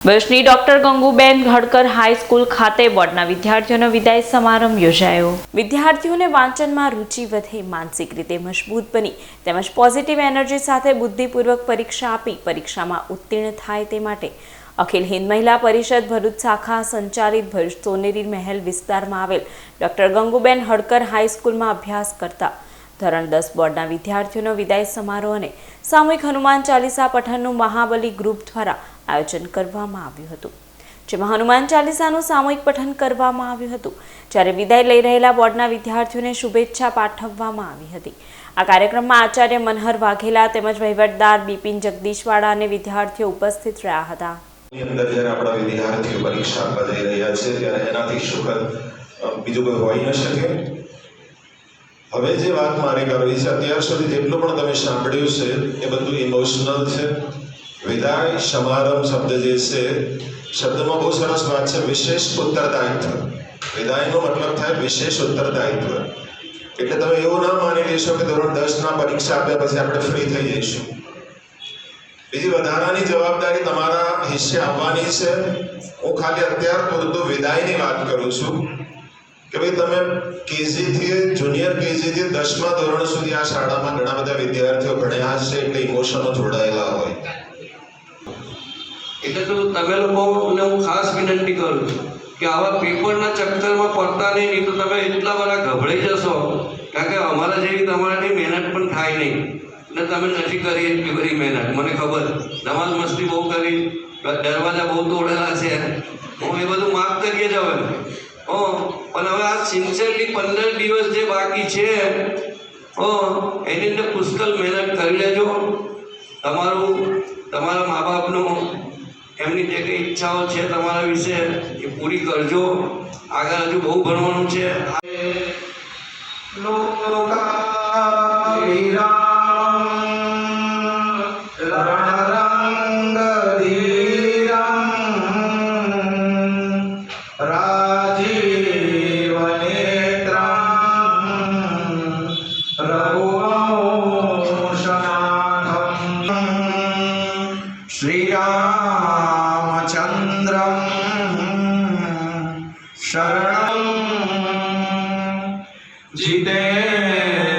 વર્ષની doctor ગંગુબેન ઘડકર high school ખાતે બોર્ડના વિદ્યાર્થીઓનો વિદાય સમારંભ યોજાયો. વિદ્યાર્થીઓને વાંચનમાં રુચિ વધે, માનસિક રીતે મજબૂત બની, તેમજ પોઝિટિવ એનર્જી સાથે બુદ્ધિપૂર્વક પરીક્ષા આપી પરીક્ષામાં ઉત્તીર્ણ થાય તે માટે અખિલ હિન્દ મહિલા પરિષદ ભરૂચ શાખા સંચાલિત ભરૂચ સોનેરી મહેલ વિસ્તારમાં આવેલ ડોક્ટર ગંગુબેન હડકર હાઈસ્કૂલમાં અભ્યાસ કરતા ધોરણ દસ બોર્ડના વિદ્યાર્થીઓનો વિદાય સમારોહ અને સામૂહિક હનુમાન ચાલીસા પઠનનું મહાબલી ગ્રુપ દ્વારા આયોજન કરવામાં આવ્યું હતું, જેમાં હનુમાન ચાલીસાનું સામૂહિક પઠન કરવામાં આવ્યું હતું. જ્યારે વિદાય લઈ રહેલા બોર્ડના વિદ્યાર્થીઓને શુભેચ્છા પાઠવવામાં આવી હતી. આ કાર્યક્રમમાં આચાર્ય મનહર વાઘેલા તેમજ વહીવટદાર બિપિન જગદીશવાળા અને વિદ્યાર્થીઓ ઉપસ્થિત રહ્યા હતા. હવે જે વાત મારે કરવી છે, અત્યાર સુધી જેટલું પણ તમે સાંભળ્યું છે, એ બધું ઇમોશનલ છે. વિદાય સમારંભ શબ્દ જે છે, શબ્દમાં બહુ સરસ વાત છે, વિશેષ ઉત્તરદાયિત્વ. વિદાયનો મતલબ થાય વિશેષ ઉત્તરદાયિત્વ. એટલે તમે એવું ના માની લેશો કે ધોરણ દસના પરીક્ષા આપ્યા પછી આપણે ફ્રી થઈ જઈશું. બીજી વધારાની જવાબદારી તમારા હિસ્સે આવવાની છે. હું ખાલી અત્યાર પૂરતું વિદાયની વાત કરું છું કે ભાઈ તમે કેજીથી, જુનિયર કેજીથી દસમા ધોરણ સુધી આ શાળામાં ઘણા બધા વિદ્યાર્થીઓ ભણ્યા હશે એટલે ઇમોશનો જોડાયેલા હોય. એટલે તો તમે લોકોને હું ખાસ વિનંતી કરું છું કે આવા પેપરના ચક્કરમાં પડતા નહીં નહીં તો તમે એટલા બધા ગભરાઈ જશો. કારણ કે અમારા જેવી તમારાથી મહેનત પણ થાય નહીં. એટલે તમે નથી કરી એટલી બધી મહેનત. મને ખબર. ધમાલ મસ્તી બહુ કરી. દરવાજા બહુ તોડેલા છે. હું એ બધું માફ કરીએ જ હવે. હો, પણ હવે આ સિન્સિયરલી પંદર દિવસ જે બાકી છે, હો, એની અંદર પુષ્કળ મહેનત કરી લેજો. તમારું, તમારા મા બાપનું જે ઈચ્છાઓ છે તમારા વિશે એ પૂરી કરજો. આગળ હજુ બહુ ભણવાનું છે. श्रीरामचन्द्रं शरणं जितेन्द्रियं